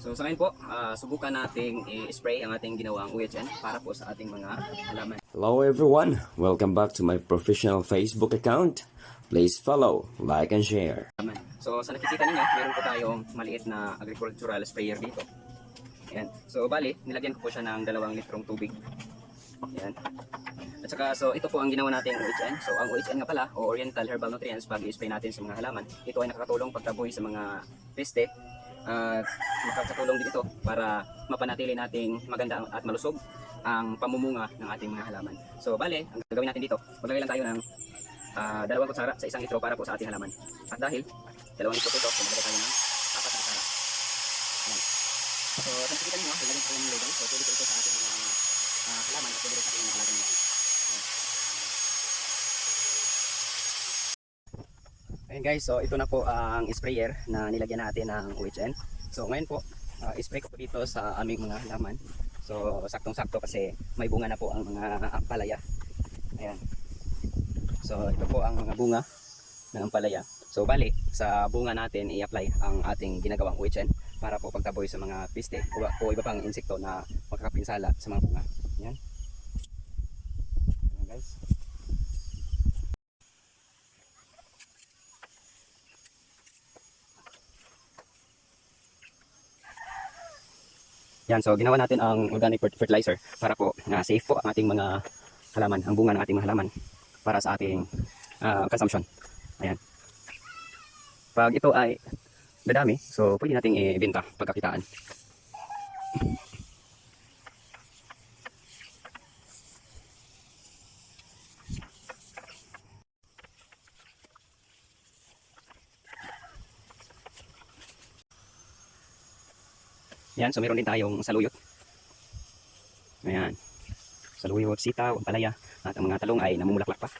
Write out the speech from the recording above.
So sa ngayon po, ah, subukan nating i-spray ang ating ginawang UHN para po sa ating mga halaman. Hello everyone, welcome back to my professional Facebook account. Please follow, like and share. So sa nakikita ninyo, meron po tayong maliit na agricultural sprayer dito. Ayan. So bali, nilagyan ko po siya ng dalawang litrong tubig. Ayan. At saka, so ito po ang ginawa nating OHN. So ang OHN nga pala, o Oriental Herbal Nutrients, pag i-spray natin sa mga halaman, ito ay nakakatulong pagtaboy sa mga peste at makakatulong din ito para mapanatili nating maganda at malusog ang pamumunga ng ating mga halaman. So bale, ang gagawin natin dito, maglagay lang tayo ng ah, dalawang kutsara sa isang litro para po sa ating halaman. At dahil dalawang litro ito, maglagay tayo ng apat na kutsara. Ayan. So, nakikita nyo, nilagyan ko lang ng label. So, pwede po ito sa ating mga ah, halaman at pwede rin sa ating mga alaga nila. Ayan guys, so ito na po ang sprayer na nilagyan natin ng OHN. So ngayon po, uh, spray ko po dito sa aming mga halaman. So saktong-sakto kasi may bunga na po ang mga ampalaya. Ayan. So ito po ang mga bunga ng ampalaya. So bali, sa bunga natin i-apply ang ating ginagawang OHN para po pagtaboy sa mga piste o, o iba pang insekto na makakapinsala sa mga bunga. Ayan. Ayan guys. Yan, so ginawa natin ang organic fer- fertilizer para po na safe po ang ating mga halaman, ang bunga ng ating mga halaman para sa ating ah, consumption. Ayan. Pag ito ay dadami, so pwede nating ibenta pagkakitaan. Yan, so meron din tayong saluyot. Ayan. Saluyot, sitaw, palaya, at ang mga talong ay namumulaklak pa.